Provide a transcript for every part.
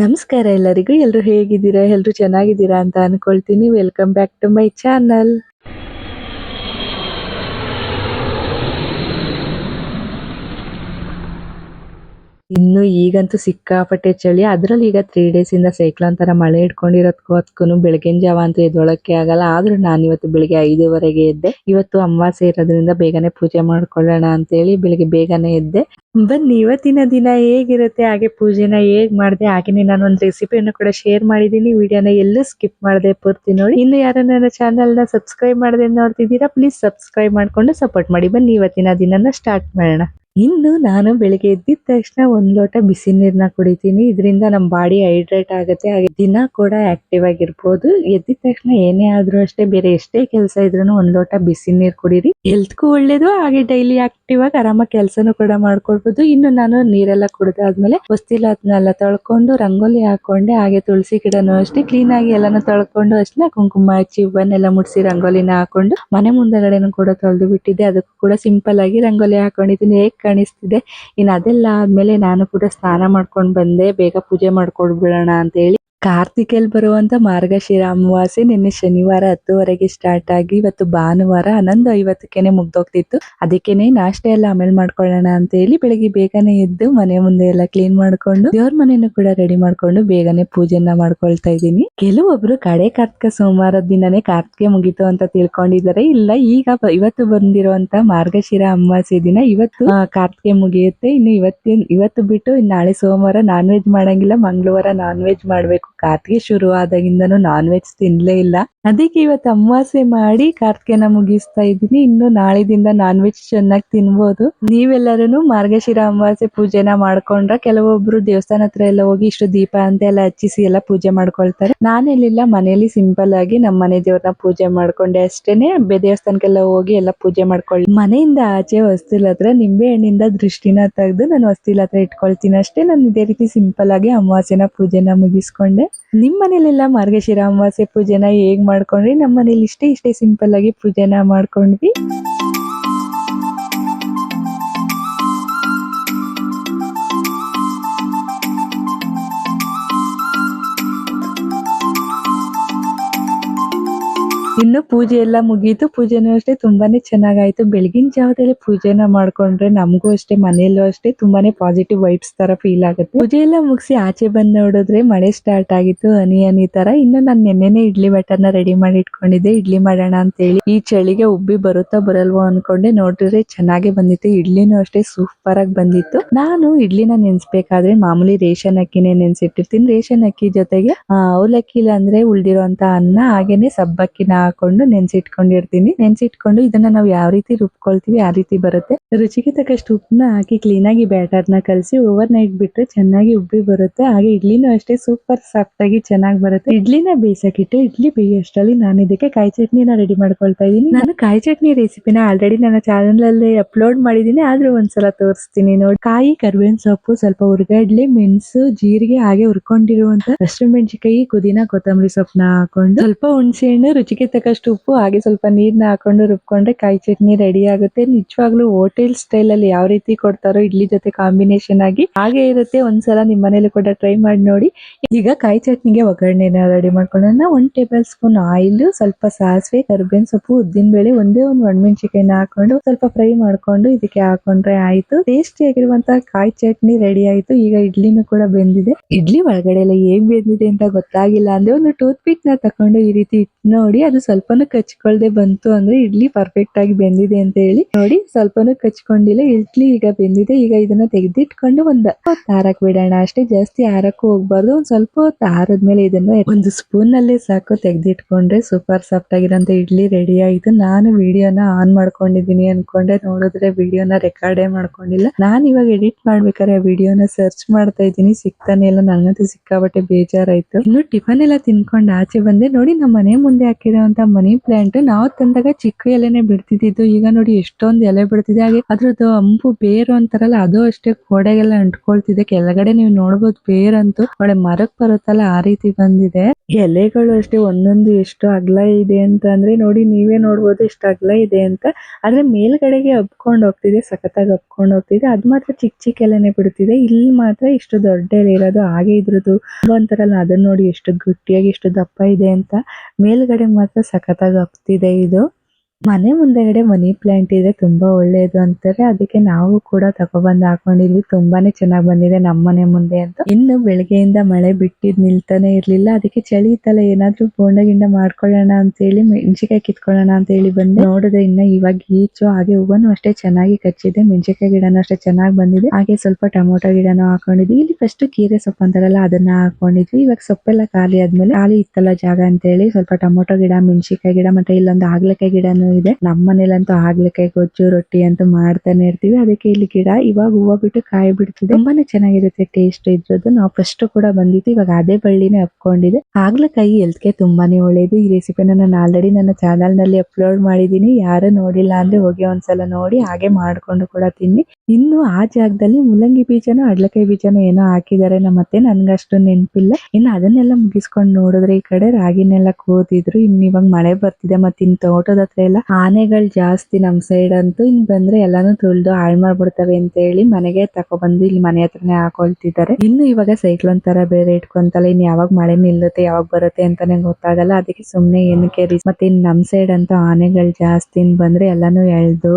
ನಮಸ್ಕಾರ ಎಲ್ಲರಿಗೂ. ಎಲ್ರು ಹೇಗಿದ್ದೀರಾ? ಎಲ್ರು ಚೆನ್ನಾಗಿದ್ದೀರಾ ಅಂತ ಅನ್ಕೊಳ್ತೀನಿ. Welcome back to my channel ಇನ್ನು ಈಗಂತೂ ಸಿಕ್ಕಾಪಟ್ಟೆ ಚಳಿ. ಅದ್ರಲ್ಲಿ ಈಗ ತ್ರೀ ಡೇಸ್ ಇಂದ ಸೈಕ್ಲೋನ್ ತರ ಮಳೆ ಹಿಡ್ಕೊಂಡಿರೋದಕ್ಕೂ ಬೆಳಗಿನ ಜಾವ ಅಂತೂ ಎದ್ದೊಳಕ್ಕೆ ಆಗಲ್ಲ. ಆದ್ರೂ ನಾನು ಇವತ್ತು ಬೆಳಿಗ್ಗೆ ಐದುವರೆಗೆ ಎದ್ದೆ. ಇವತ್ತು ಅಮಾವಾಸ್ಯೆ ಇರೋದ್ರಿಂದ ಬೇಗನೆ ಪೂಜೆ ಮಾಡ್ಕೊಳ್ಳೋಣ ಅಂತೇಳಿ ಬೆಳಿಗ್ಗೆ ಬೇಗನೆ ಎದ್ದೆ. ಬನ್ನಿ, ಇವತ್ತಿನ ದಿನ ಹೇಗಿರುತ್ತೆ? ಹಾಗೆ ಪೂಜೆನ ಹೇಗ್ ಮಾಡಿದೆ? ಹಾಗೆನೆ ನಾನು ಒಂದು ರೆಸಿಪಿಯನ್ನು ಕೂಡ ಶೇರ್ ಮಾಡಿದ್ದೀನಿ ವಿಡಿಯೋನ ಎಲ್ಲೂ ಸ್ಕಿಪ್ ಮಾಡದೆ ಪೂರ್ತಿ ನೋಡಿ. ಇನ್ನು ಯಾರು ನನ್ನ ಚಾನಲ್ನ ಸಬ್ಸ್ಕ್ರೈಬ್ ಮಾಡದೆ ನೋಡ್ತಿದ್ದೀರಾ ಪ್ಲೀಸ್ ಸಬ್ಸ್ಕ್ರೈಬ್ ಮಾಡ್ಕೊಂಡು ಸಪೋರ್ಟ್ ಮಾಡಿ. ಬನ್ನಿ, ಇವತ್ತಿನ ದಿನನ ಸ್ಟಾರ್ಟ್ ಮಾಡೋಣ. ಇನ್ನು ನಾನು ಬೆಳಿಗ್ಗೆ ಎದ್ದಿದ ತಕ್ಷಣ ಒಂದ್ ಲೋಟ ಬಿಸಿ ನೀರ್ನ ಕುಡಿತೀನಿ. ಇದರಿಂದ ನಮ್ಮ ಬಾಡಿ ಹೈಡ್ರೇಟ್ ಆಗುತ್ತೆ. ಹಾಗೆ ದಿನ ಕೂಡ ಆಕ್ಟಿವ್ ಆಗಿರ್ಬೋದು. ಎದ್ದಿದ ತಕ್ಷಣ ಏನೇ ಆದ್ರೂ ಅಷ್ಟೇ ಬೇರೆ ಎಷ್ಟೇ ಕೆಲಸ ಇದ್ರೂ ಒಂದ್ ಲೋಟ ಬಿಸಿ ನೀರ್ ಕುಡೀರಿ. ಹೆಲ್ತ್ಗೂ ಒಳ್ಳೇದು, ಹಾಗೆ ಡೈಲಿ ಆಕ್ಟಿವ್ ಆಗಿ ಆರಾಮಾಗಿ ಕೆಲಸನೂ ಕೂಡ ಮಾಡ್ಕೊಳ್ಬೋದು. ಇನ್ನು ನಾನು ನೀರೆಲ್ಲ ಕುಡ್ದಾದ್ಮೇಲೆ ಹೊಸ್ತಿಲತ್ನೆಲ್ಲ ತೊಳ್ಕೊಂಡು ರಂಗೋಲಿ ಹಾಕೊಂಡೆ, ಹಾಗೆ ತುಳಸಿ ಗಿಡನು ಅಷ್ಟೇ ಕ್ಲೀನ್ ಆಗಿ ಎಲ್ಲಾನು ತೊಳ್ಕೊಂಡು ಅಷ್ಟೇ ಕುಂಕುಮ ಹಚ್ಚಿ, ಹೂವನ್ನೆಲ್ಲ ಮುಡಿಸಿ ರಂಗೋಲಿನ ಹಾಕೊಂಡು ಮನೆ ಮುಂದೆಗಡೆನೂ ಕೂಡ ತೊಳೆದು ಬಿಟ್ಟಿದ್ದೆ. ಅದಕ್ಕೂ ಕೂಡ ಸಿಂಪಲ್ ಆಗಿ ರಂಗೋಲಿ ಹಾಕೊಂಡಿದ್ದೀನಿ. ಕಾಣಿಸ್ತಿದೆ. ಇನ್ನು ಅದೆಲ್ಲ ಆದ್ಮೇಲೆ ನಾನು ಕೂಡ ಸ್ನಾನ ಮಾಡ್ಕೊಂಡು ಬಂದೆ. ಬೇಗ ಪೂಜೆ ಮಾಡ್ಕೊಡ್ಬಿಡೋಣ ಅಂತ ಹೇಳಿ ಕಾರ್ತಿಕೇಲ್ ಬರುವಂತ ಮಾರ್ಗಶಿರ ಅಮಾವಾಸ್ಯೆ ನಿನ್ನೆ ಶನಿವಾರ ಹತ್ತುವರೆಗೆ ಸ್ಟಾರ್ಟ್ ಆಗಿ ಇವತ್ತು ಭಾನುವಾರ ಹನ್ನೊಂದು ಐವತ್ತಕ್ಕೇನೆ ಮುಗ್ದೋಗ್ತಿತ್ತು. ಅದಕ್ಕೆನೆ ನಾಷ್ಟ ಎಲ್ಲ ಆಮೇಲೆ ಮಾಡ್ಕೊಳ್ಳೋಣ ಅಂತ ಹೇಳಿ ಬೆಳಿಗ್ಗೆ ಬೇಗನೆ ಎದ್ದು ಮನೆ ಮುಂದೆ ಎಲ್ಲ ಕ್ಲೀನ್ ಮಾಡ್ಕೊಂಡು ದೇವ್ರ ಮನೆಯನ್ನು ಕೂಡ ರೆಡಿ ಮಾಡ್ಕೊಂಡು ಬೇಗನೆ ಪೂಜೆನ ಮಾಡ್ಕೊಳ್ತಾ ಇದ್ದೀನಿ. ಕೆಲವೊಬ್ರು ಕಡೆ ಕಾರ್ತಿಕ ಸೋಮವಾರದ ದಿನನೇ ಕಾರ್ತಿಕೆ ಮುಗೀತು ಅಂತ ತಿಳ್ಕೊಂಡಿದ್ದಾರೆ. ಇಲ್ಲ, ಈಗ ಇವತ್ತು ಬಂದಿರುವಂತ ಮಾರ್ಗಶಿರ ಅಮಾವಾಸ್ಯೆ ದಿನ ಇವತ್ತು ಕಾರ್ತಿಕೆ ಮುಗಿಯುತ್ತೆ. ಇನ್ನು ಇವತ್ತಿನ, ಇವತ್ತು ಬಿಟ್ಟು ನಾಳೆ ಸೋಮವಾರ ನಾನ್ ವೆಜ್ ಮಾಡಂಗಿಲ್ಲ. ಮಂಗಳವಾರ ನಾನ್ ವೆಜ್ ಮಾಡ್ಬೇಕು. ಕಾರ್ತಿಕೆ ಶುರು ಆದಾಗಿಂದನು ನಾನ್ ವೆಜ್ ತಿನ್ಲೇ ಇಲ್ಲ. ಅದಕ್ಕೆ ಇವತ್ತು ಅಮಾಸೆ ಮಾಡಿ ಕಾರ್ತಿಕೆನ ಮುಗಿಸ್ತಾ ಇದ್ದೀನಿ. ಇನ್ನು ನಾಳೆದಿಂದ ನಾನ್ ವೆಜ್ ಚೆನ್ನಾಗಿ ತಿನ್ಬೋದು. ನೀವೆಲ್ಲರೂ ಮಾರ್ಗಶಿರ ಅಮಾವಾಸ್ಯೆ ಪೂಜೆನ ಮಾಡ್ಕೊಂಡ್ರ ಕೆಲವೊಬ್ರು ದೇವಸ್ಥಾನ ಹತ್ರ ಎಲ್ಲ ಹೋಗಿ ಇಷ್ಟು ದೀಪ ಅಂತ ಎಲ್ಲ ಹಚ್ಚಿಸಿ ಎಲ್ಲ ಪೂಜೆ ಮಾಡ್ಕೊಳ್ತಾರೆ. ನಾನೆಲ್ಲಿಲ್ಲ, ಮನೆಯಲ್ಲಿ ಸಿಂಪಲ್ ಆಗಿ ನಮ್ಮ ಮನೆ ದೇವ್ರನ್ನ ಪೂಜೆ ಮಾಡ್ಕೊಂಡೆ ಅಷ್ಟೇನೆ. ಬೆ ದೇವಸ್ಥಾನಕ್ಕೆಲ್ಲ ಹೋಗಿ ಎಲ್ಲ ಪೂಜೆ ಮಾಡ್ಕೊಳ್ಳಿ. ಮನೆಯಿಂದ ಆಚೆ ಹೊಸ್ತಿಲ್ ಹತ್ರ ನಿಂಬೆ ಹಣ್ಣಿಂದ ದೃಷ್ಟಿನ ತೆಗೆದು ನಾನು ಹೊಸ್ತಿಲ್ ಹತ್ರ ಇಟ್ಕೊಳ್ತೀನಿ ಅಷ್ಟೇ. ನಾನು ಇದೇ ರೀತಿ ಸಿಂಪಲ್ ಆಗಿ ಅಮಾವಾಸ್ಯೆನ ಪೂಜೆನ ಮುಗಿಸ್ಕೊಂಡೆ. ನಿಮ್ ಮನೇಲೆಲ್ಲ ಮಾರ್ಗಶಿರ, ಅಮಾವಾಸ್ಯೆ ಪೂಜೆನ ಹೇಗ್ ಮಾಡ್ಕೊಂಡ್ರಿ? ನಮ್ಮ ಮನೇಲಿ ಇಷ್ಟೇ ಇಷ್ಟೇ ಸಿಂಪಲ್ ಆಗಿ ಪೂಜೆನ ಮಾಡ್ಕೊಂಡ್ವಿ. ಇನ್ನು ಪೂಜೆ ಎಲ್ಲ ಮುಗೀತು. ಪೂಜೆನೂ ಅಷ್ಟೇ ತುಂಬಾನೇ ಚೆನ್ನಾಗಾಯ್ತು. ಬೆಳಗಿನ ಜಾವದಲ್ಲಿ ಪೂಜೆನ ಮಾಡ್ಕೊಂಡ್ರೆ ನಮಗೂ ಅಷ್ಟೇ, ಮನೆಯಲ್ಲೂ ಅಷ್ಟೇ ತುಂಬಾನೇ ಪಾಸಿಟಿವ್ ವೈಬ್ಸ್ ತರ ಫೀಲ್ ಆಗುತ್ತೆ. ಪೂಜೆ ಎಲ್ಲ ಮುಗಿಸಿ ಆಚೆ ಬಂದ್ ನೋಡಿದ್ರೆ ಮಳೆ ಸ್ಟಾರ್ಟ್ ಆಗಿತ್ತು, ಹನಿ ಹನಿ ತರ. ಇನ್ನು ನಾನು ನೆನ್ನೆನೆ ಇಡ್ಲಿ ಬ್ಯಾಟರ್ನ ರೆಡಿ ಮಾಡಿ ಇಟ್ಕೊಂಡಿದ್ದೆ. ಇಡ್ಲಿ ಮಾಡೋಣ ಅಂತ ಹೇಳಿ ಈ ಚಳಿಗೆ ಉಬ್ಬಿ ಬರುತ್ತಾ ಬರಲ್ವೋ ಅನ್ಕೊಂಡೆ. ನೋಡಿದ್ರೆ ಚೆನ್ನಾಗೆ ಬಂದಿತ್ತು. ಇಡ್ಲಿನೂ ಅಷ್ಟೇ ಸೂಪರ್ ಆಗಿ ಬಂದಿತ್ತು. ನಾನು ಇಡ್ಲಿನ ನೆನ್ಸ್ಬೇಕಾದ್ರೆ ಮಾಮೂಲಿ ರೇಷನ್ ಅಕ್ಕಿನೇ ನೆನ್ಸಿಟ್ಟಿರ್ತೀನಿ. ರೇಷನ್ ಅಕ್ಕಿ ಜೊತೆಗೆ ಅವಲಕ್ಕಿ ಇಲ್ಲ ಅಂದ್ರೆ ಉಳ್ದಿರೋಂತ ಅನ್ನ, ಹಾಗೇನೆ ಸಬ್ಬಕ್ಕಿನ ಹಾಕೊಂಡು ನೆನ್ಸಿಟ್ಕೊಂಡಿರ್ತೀನಿ. ನೆನ್ಸಿಟ್ಕೊಂಡು ಇದನ್ನ ನಾವು ಯಾವ ರೀತಿ ರುಬ್ಕೊಳ್ತೀವಿ ಆ ರೀತಿ ಬರುತ್ತೆ. ರುಚಿಗೆ ತಕ್ಕಷ್ಟು ಉಪ್ಪನ್ನ ಹಾಕಿ ಕ್ಲೀನ್ ಆಗಿ ಬ್ಯಾಟರ್ನ ಕಲಸಿ ಓವರ್ ನೈಟ್ ಬಿಟ್ರೆ ಚೆನ್ನಾಗಿ ಉಬ್ಬಿ ಬರುತ್ತೆ. ಹಾಗೆ ಇಡ್ಲಿನೂ ಅಷ್ಟೇ ಸೂಪರ್ ಸಾಫ್ಟ್ ಆಗಿ ಚೆನ್ನಾಗಿ ಬರುತ್ತೆ. ಇಡ್ಲಿನ ಬೇಯಿಸಕ್ಕಿಟ್ಟು ಇಡ್ಲಿ ಬೇಯೋಷ್ಟರಲ್ಲಿ ನಾನು ಇದಕ್ಕೆ ಕಾಯಿ ಚಟ್ನಿನ ರೆಡಿ ಮಾಡ್ಕೊಳ್ತಾ ಇದ್ದೀನಿ. ನಾನು ಕಾಯಿ ಚಟ್ನಿ ರೆಸಿಪಿನ ಆಲ್ರೆಡಿ ನನ್ನ ಚಾನಲ್ ಅಲ್ಲಿ ಅಪ್ಲೋಡ್ ಮಾಡಿದೀನಿ ಆದ್ರೂ ಒಂದ್ಸಲ ತೋರಿಸ್ತೀನಿ ನೋಡಿ. ಕಾಯಿ, ಕರ್ಬೇವಿನ ಸೊಪ್ಪು, ಸ್ವಲ್ಪ ಹುರ್ಗಡ್ಲೆ, ಮೆಣಸು, ಜೀರಿಗೆ ಹಾಗೆ ಹುರ್ಕೊಂಡಿರುವಂತ ಹಸಿರು ಮೆಣಸಿನಕಾಯಿ ಪುದೀನ, ಕೊತ್ತಂಬರಿ ಸೊಪ್ಪನ್ನ ಹಾಕೊಂಡು ಸ್ವಲ್ಪ ಹುಣಸೆ ಹಣ್ಣು ರುಚಿಗೆ ತಕ್ಕಷ್ಟು ಉಪ್ಪು, ಹಾಗೆ ಸ್ವಲ್ಪ ನೀರನ್ನ ಹಾಕೊಂಡು ರುಬ್ಕೊಂಡ್ರೆ ಕಾಯಿ ಚಟ್ನಿ ರೆಡಿ ಆಗುತ್ತೆ. ನಿಜವಾಗ್ಲೂ ಹೋಟೆಲ್ ಸ್ಟೈಲ್ ಅಲ್ಲಿ ಯಾವ ರೀತಿ ಕೊಡ್ತಾರೋ ಇಡ್ಲಿ ಜೊತೆ ಕಾಂಬಿನೇಷನ್ ಆಗಿ ಹಾಗೆ ಇರುತ್ತೆ. ಒಂದ್ಸಲ ನಿಮ್ಮ ಮನೇಲಿ ಕೂಡ ಟ್ರೈ ಮಾಡಿ ನೋಡಿ. ಈಗ ಕಾಯಿ ಚಟ್ನಿಗೆ ಒಗ್ಗರಣೆನ ರೆಡಿ ಮಾಡ್ಕೊಳ್ಳೋಣ. ಒಂದ್ ಟೇಬಲ್ ಸ್ಪೂನ್ ಆಯಿಲ್ ಸ್ವಲ್ಪ ಸಾಸಿವೆ, ಕರ್ಬೇವಿನ ಸೊಪ್ಪು, ಉದ್ದಿನ ಬೇಳೆ, ಒಂದೇ ಒಂದು ಒಣಮೆಣಸಿಕಾಯಿನ ಹಾಕೊಂಡು ಸ್ವಲ್ಪ ಫ್ರೈ ಮಾಡ್ಕೊಂಡು ಇದಕ್ಕೆ ಹಾಕೊಂಡ್ರೆ ಆಯ್ತು. ಟೇಸ್ಟಿ ಆಗಿರುವಂತ ಕಾಯಿ ಚಟ್ನಿ ರೆಡಿ ಆಯ್ತು. ಈಗ ಇಡ್ಲಿನೂ ಕೂಡ ಬೆಂದಿದೆ. ಇಡ್ಲಿ ಒಳಗಡೆ ಎಲ್ಲ ಹೇಗ್ ಬೆಂದಿದೆ ಅಂತ ಗೊತ್ತಾಗಿಲ್ಲ ಅಂದ್ರೆ ಒಂದು ಟೂತ್ ಪಿಕ್ನ ತಕೊಂಡು ಈ ರೀತಿ ನೋಡಿ ಅದು ಸ್ವಲ್ಪನೂ ಕಚ್ಕೊಳ್ದೆ ಬಂತು ಅಂದ್ರೆ ಇಡ್ಲಿ ಪರ್ಫೆಕ್ಟ್ ಆಗಿ ಬೆಂದಿದೆ ಅಂತ ಹೇಳಿ ನೋಡಿ, ಸ್ವಲ್ಪನೂ ಕಚ್ಕೊಂಡಿಲ್ಲ, ಇಡ್ಲಿ ಈಗ ಬೆಂದಿದೆ, ಈಗ ಇದನ್ನ ತೆಗೆದಿಟ್ಕೊಂಡು ಒಂದ್ ಹೊತ್ತು ಆರಕ್ ಬಿಡೋಣ. ಅಷ್ಟೇ ಜಾಸ್ತಿ ಆರಕ್ಕೂ ಹೋಗ್ಬಾರ್ದು, ಒಂದ್ ಸ್ವಲ್ಪ ಹೊತ್ತು ಆರದ್ಮೇಲೆ ಇದನ್ನ ಒಂದು ಸ್ಪೂನ್ನಲ್ಲಿ ಸಾಕು ತೆಗೆದಿಟ್ಕೊಂಡ್ರೆ ಸೂಪರ್ ಸಾಫ್ಟ್ ಆಗಿರೋಂತ ಇಡ್ಲಿ ರೆಡಿ ಆಯ್ತು. ನಾನು ವಿಡಿಯೋನ ಆನ್ ಮಾಡ್ಕೊಂಡಿದೀನಿ ಅನ್ಕೊಂಡೆ, ನೋಡಿದ್ರೆ ವಿಡಿಯೋನ ರೆಕಾರ್ಡೇ ಮಾಡ್ಕೊಂಡಿಲ್ಲ. ನಾನು ಇವಾಗ ಎಡಿಟ್ ಮಾಡ್ಬೇಕಾದ್ರೆ ವಿಡಿಯೋನ ಸರ್ಚ್ ಮಾಡ್ತಾ ಇದ್ದೀನಿ, ಸಿಗ್ತಾನೆ ಇಲ್ಲ, ನನಗಂತೂ ಸಿಕ್ಕಾಬಟ್ಟೆ ಬೇಜಾರಾಯ್ತು. ಇನ್ನು ಟಿಫನ್ ಎಲ್ಲ ತಿನ್ಕೊಂಡು ಆಚೆ ಬಂದೆ. ನೋಡಿ ನಮ್ಮ ಮನೆ ಮುಂದೆ ಹಾಕಿರೋಂತ ಮನಿ ಪ್ಲಾಂಟ್ ನಾವು ತಂದಾಗ ಚಿಕ್ಕ ಎಲೆನೆ ಬಿಡ್ತಿದ್ದು ಈಗ ನೋಡಿ ಎಷ್ಟೊಂದು ಎಲೆ ಬಿಡ್ತಿದೆ. ಹಾಗೆ ಅದ್ರದ್ದು ಅಂಬು, ಬೇರು ಅಂತಾರಲ್ಲ, ಅದು ಅಷ್ಟೇ ಕೋಡೆಗೆಲ್ಲ ಅಂಟ್ಕೊಳ್ತಿದೆ. ಕೆಳಗಡೆ ನೀವು ನೋಡ್ಬೋದು ಬೇರಂತೂ. ಒಳ್ಳೆ ಮರಕ್ ಬರುತ್ತಲ್ಲ, ಆ ರೀತಿ ಬಂದಿದೆ. ಎಲೆಗಳು ಅಷ್ಟೇ, ಒಂದೊಂದು ಎಷ್ಟು ಅಗಲ ಇದೆ ಅಂತ ಅಂದ್ರೆ ನೋಡಿ ನೀವೇ ನೋಡ್ಬೋದು ಎಷ್ಟು ಅಗಲ ಇದೆ ಅಂತ. ಆದ್ರೆ ಮೇಲ್ಗಡೆಗೆ ಹಬ್ಕೊಂಡು ಹೋಗ್ತಿದೆ, ಸಖತ್ತಾಗಿ ಹಬ್ಕೊಂಡು ಹೋಗ್ತಿದೆ. ಅದು ಮಾತ್ರ ಚಿಕ್ಕ ಚಿಕ್ಕ ಎಲೆನೆ ಬಿಡುತ್ತಿದೆ. ಇಲ್ಲಿ ಮಾತ್ರ ಇಷ್ಟು ದೊಡ್ಡ ಎಲೆ ಇರೋದು. ಹಾಗೆ ಇದ್ರದ್ದು ಅಂತಾರಲ್ಲ ಅದನ್ನ ನೋಡಿ ಎಷ್ಟು ಗಟ್ಟಿಯಾಗಿ, ಎಷ್ಟು ದಪ್ಪ ಇದೆ ಅಂತ. ಮೇಲ್ಗಡೆ ಮಾತ್ರ ಸಖತ್ತಾಗಿ ಅಪ್ತಿದೆ ಇದು. ಮನೆ ಮುಂದೆಗಡೆ ಮನಿ ಪ್ಲಾಂಟ್ ಇದೆ ತುಂಬಾ ಒಳ್ಳೇದು ಅಂತಾರೆ. ಅದಕ್ಕೆ ನಾವು ಕೂಡ ತಗೊಬಂದು ಹಾಕೊಂಡಿದ್ವಿ. ತುಂಬಾನೇ ಚೆನ್ನಾಗಿ ಬಂದಿದೆ ನಮ್ಮ ಮನೆ ಮುಂದೆ ಅಂತ. ಇನ್ನು ಬೆಳಗ್ಗೆಯಿಂದ ಮಳೆ ಬಿಟ್ಟಿದ್ ನಿಲ್ತಾನೆ ಇರ್ಲಿಲ್ಲ. ಅದಕ್ಕೆ ಚಳಿ ಇತ್ತಲ್ಲ, ಏನಾದ್ರೂ ಬೋಂಡ ಗಿಂಡ ಮಾಡ್ಕೊಳ್ಳೋಣ ಅಂತ ಹೇಳಿ, ಮೆಣಸಿನಕಾಯಿ ಕಿತ್ಕೊಳ್ಳೋಣ ಅಂತ ಹೇಳಿ ಬಂದೆ. ನೋಡಿದ್ರೆ ಇನ್ನ ಇವಾಗ ಈಚು ಹಾಗೆ ಹೂವನು ಅಷ್ಟೇ ಚೆನ್ನಾಗಿ ಕಚ್ಚಿದೆ. ಮೆಣಸಿನಕಾಯಿ ಗಿಡನೂ ಅಷ್ಟೇ ಚೆನ್ನಾಗಿ ಬಂದಿದೆ. ಹಾಗೆ ಸ್ವಲ್ಪ ಟೊಮೊಟೊ ಗಿಡನೂ ಹಾಕೊಂಡಿದ್ವಿ. ಇಲ್ಲಿ ಫಸ್ಟ್ ಕೀರೆ ಸೊಪ್ಪು ಅಂತಾರಲ್ಲ, ಅದನ್ನ ಹಾಕೊಂಡಿದ್ವಿ. ಇವಾಗ ಸೊಪ್ಪೆಲ್ಲ ಖಾಲಿ ಆದ್ಮೇಲೆ ಖಾಲಿ ಇತ್ತಲ್ಲ ಜಾಗ ಅಂತ ಹೇಳಿ ಸ್ವಲ್ಪ ಟೊಮೊಟೊ ಗಿಡ, ಮೆಣಸಿನಕಾಯಿ ಗಿಡ ಮತ್ತೆ ಇಲ್ಲೊಂದು ಹಾಗಲಕಾಯಿ ಗಿಡನೂ ಇದೆ. ನಮ್ಮ ಮನೇಲಂತೂ ಆಗ್ಲಕಾಯಿ ಗೊಜ್ಜು ರೊಟ್ಟಿ ಅಂತೂ ಮಾಡ್ತಾನೆ ಇರ್ತೀವಿ. ಅದಕ್ಕೆ ಇಲ್ಲಿ ಗಿಡ ಇವಾಗ ಹೂವ ಬಿಟ್ಟು ಕಾಯಿ ಬಿಡ್ತಿದೆ. ತುಂಬಾನೇ ಚೆನ್ನಾಗಿರುತ್ತೆ ಟೇಸ್ಟ್ ಇದ್ರದ್ದು. ನಾವು ಫಸ್ಟ್ ಕೂಡ ಬಂದಿತ್ತು ಇವಾಗ ಅದೇ ಬಳ್ಳಿನೇ ಹಬ್ಕೊಂಡಿದೆ ಹಾಗಲಕಾಯಿ ಹೆಲ್ತ್ಗೆ ತುಂಬಾನೇ ಒಳ್ಳೇದು. ಈ ರೆಸಿಪಿನ ನಾನು ಆಲ್ರೆಡಿ ನನ್ನ ಚಾನಲ್ನಲ್ಲಿ ಅಪ್ಲೋಡ್ ಮಾಡಿದೀನಿ ಯಾರು ನೋಡಿಲ್ಲ ಅಂದ್ರೆ ಹೋಗಿ ಒಂದ್ಸಲ ನೋಡಿ. ಹಾಗೆ ಮಾಡ್ಕೊಂಡು ಕೂಡ ತಿನ್ನಿ. ಇನ್ನು ಆ ಜಾಗದಲ್ಲಿ ಮುಲ್ಲಂಗಿ ಬೀಜನೋ, ಅಡ್ಲಕಾಯಿ ಬೀಜನೋ ಏನೋ ಹಾಕಿದ್ದಾರೆ ನಮ್ಮ ಅತ್ತೆ ನನ್ಗಷ್ಟು ನೆನಪಿಲ್ಲ. ಇನ್ನು ಅದನ್ನೆಲ್ಲ ಮುಗಿಸ್ಕೊಂಡು ನೋಡಿದ್ರೆ ಈ ಕಡೆ ರಾಗಿನೆಲ್ಲ ಕೂತಿದ್ರು. ಇನ್ನು ಇವಾಗ ಮಳೆ ಬರ್ತಿದೆ ಮತ್ತೆ ಇನ್ ತೋಟದ ಹತ್ರ ಎಲ್ಲ ಆನೆಗಳು ಜಾಸ್ತಿ ನಮ್ ಸೈಡ್ ಅಂತೂ ಇನ್ ಬಂದ್ರೆ ಎಲ್ಲಾನು ತುಳಿದು ಹಾಳ್ ಮಾಡ್ಬಿಡ್ತವೆ ಅಂತ ಹೇಳಿ ಮನೆಗೆ ತಕೊಬಂದು ಇಲ್ಲಿ ಮನೆ ಹತ್ರನೇ ಹಾಕೊಳ್ತಿದ್ದಾರೆ. ಇನ್ನು ಇವಾಗ ಸೈಕ್ಲೋನ್ ತರ ಬೇರೆ ಇಟ್ಕೊಂತಲ್ಲ, ಇನ್ ಯಾವಾಗ ಮಳೆ ನಿಲ್ಲುತ್ತೆ, ಯಾವಾಗ ಬರುತ್ತೆ ಅಂತಾನೆ ಗೊತ್ತಾಗಲ್ಲ. ಅದಕ್ಕೆ ಸುಮ್ನೆ ಏನಕ್ಕೆ risk? ಮತ್ತೆ ಇನ್ ನಮ್ ಸೈಡ್ ಅಂತೂ ಆನೆಗಳು ಜಾಸ್ತಿ ಬಂದ್ರೆ ಎಲ್ಲಾನು ಎಳ್ದು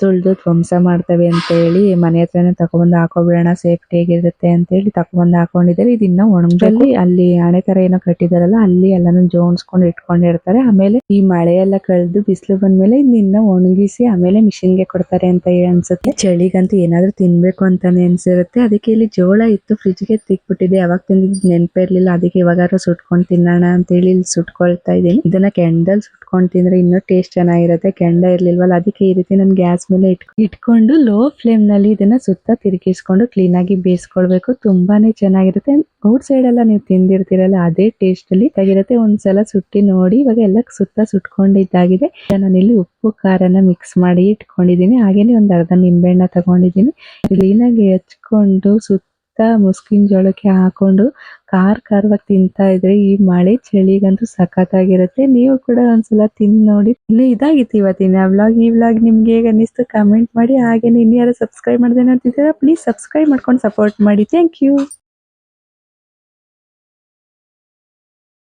ತುಳಿದು ಧ್ವಂಸ ಮಾಡ್ತವೆ ಅಂತ ಹೇಳಿ ಮನೆ ಹತ್ರನೇ ತಕೊಬಂದು ಹಾಕೋಬಿಡೋಣ ಸೇಫ್ಟಿ ಆಗಿರುತ್ತೆ ಅಂತ ಹೇಳಿ ತಕೊಬಂದು ಹಾಕೊಂಡಿದ್ದಾರೆ. ಇದನ್ನ ಒಣಗದಲ್ಲಿ ಅಲ್ಲಿ ಆನೆ ತರ ಏನೋ ಕಟ್ಟಿದಾರಲ್ಲ, ಅಲ್ಲಿ ಎಲ್ಲಾನು ಜೋಡಿಸ್ಕೊಂಡು ಇಟ್ಕೊಂಡಿರ್ತಾರೆ. ಆಮೇಲೆ ಈ ಮಳೆ ಎಲ್ಲ ಕಳೆದು ಬಿಸಿಲು ಬಂದ್ಮೇಲೆ ಇದನ್ನ ಒಣಗಿಸಿ ಆಮೇಲೆ ಮಿಷಿನ್ಗೆ ಕೊಡ್ತಾರೆ ಅಂತ ಅನ್ಸುತ್ತೆ. ಚಳಿಗಂತೂ ಏನಾದ್ರೂ ತಿನ್ಬೇಕು ಅಂತಾನೆ ಅನ್ಸಿರುತ್ತೆ. ಅದಕ್ಕೆ ಇಲ್ಲಿ ಜೋಳ ಇತ್ತು ಫ್ರಿಜ್ಗೆ ತಿಕ್ಬಿಟ್ಟಿದೆ ಯಾವಾಗ ತಿಂದಿದ್ದು ನೆನಪೇ ಇರ್ಲಿಲ್ಲ. ಅದಕ್ಕೆ ಇವಾಗಾದ್ರೂ ಸುಟ್ಕೊಂಡು ತಿನ್ನೋಣ ಅಂತ ಹೇಳಿ ಇಲ್ಲಿ ಸುಟ್ಕೊಳ್ತಾ ಇದ್ದೀನಿ. ಇದನ್ನ ಕೆಂಡಲ್ ಸುಟ್ಕೊಂಡು ತಿಂದ್ರೆ ಇನ್ನೂ ಟೇಸ್ಟ್ ಚೆನ್ನಾಗಿರುತ್ತೆ. ಕೆಂಡ ಇರ್ಲಿಲ್ವಲ್ಲ, ಅದಕ್ಕೆ ಈ ರೀತಿ ನಾನು ಗ್ಯಾಸ್ ಮೇಲೆ ಇಟ್ ಇಟ್ಕೊಂಡು ಲೋ ಫ್ಲೇಮ್ನಲ್ಲಿ ಇದನ್ನ ಸುತ್ತ ತಿರುಗಿಸ್ಕೊಂಡು ಕ್ಲೀನ್ ಆಗಿ ಬೇಯಿಸ್ಕೊಳ್ಬೇಕು. ತುಂಬಾನೇ ಚೆನ್ನಾಗಿರುತ್ತೆ. ಔಟ್ ಸೈಡ್ ಎಲ್ಲ ನೀವು ತಿಂದಿರ್ತೀರಲ್ಲ, ಅದೇ ಟೇಸ್ಟ್ ಅಲ್ಲಿ ತೆಗಿರುತ್ತೆ ಒಂದ್ಸಲ ಸುಟ್ಟಿ ನೋಡಿ, ಇವಾಗ ಎಲ್ಲ ಸುತ್ತ ಸುಟ್ಕೊಂಡಿದ್ದಾಗಿದೆ. ನಾನು ಇಲ್ಲಿ ಉಪ್ಪು, ಖಾರನ ಮಿಕ್ಸ್ ಮಾಡಿ ಇಟ್ಕೊಂಡಿದ್ದೀನಿ. ಹಾಗೇನೆ ಒಂದ್ ಅರ್ಧ ನಿಂಬೆಹಣ್ಣ ತಗೊಂಡಿದ್ದೀನಿ. ಕ್ಲೀನಾಗಿ ಹಚ್ಕೊಂಡು ಸುತ್ತ ಮುಸ್ಕಿನ ಜೋಳಕ್ಕೆ ಹಾಕೊಂಡು ಖಾರ ಖಾರವಾಗಿ ತಿಂತಾ ಇದ್ರೆ ಈ ಮಳೆ ಚಳಿಗಂತೂ ಸಖತ್ತಾಗಿರುತ್ತೆ. ನೀವು ಕೂಡ ಒಂದ್ಸಲ ತಿಂದು ನೋಡಿ. ಇಲ್ಲಿ ಇದಾಗಿತ್ತು ಇವತ್ತಿನ ವ್ಲಾಗ್ ಈ ವ್ಲಾಗ್ ನಿಮ್ಗೆ ಹೇಗೆ ಅನ್ನಿಸ್ತು ಕಮೆಂಟ್ ಮಾಡಿ. ಹಾಗೇನೆ ಇನ್ಯಾರು ಸಬ್ಸ್ಕ್ರೈಬ್ ಮಾಡದೆ ನೋಡ್ತಿದ್ದೀರಾ ಪ್ಲೀಸ್ ಸಬ್ಸ್ಕ್ರೈಬ್ ಮಾಡ್ಕೊಂಡು ಸಪೋರ್ಟ್ ಮಾಡಿ. Thank you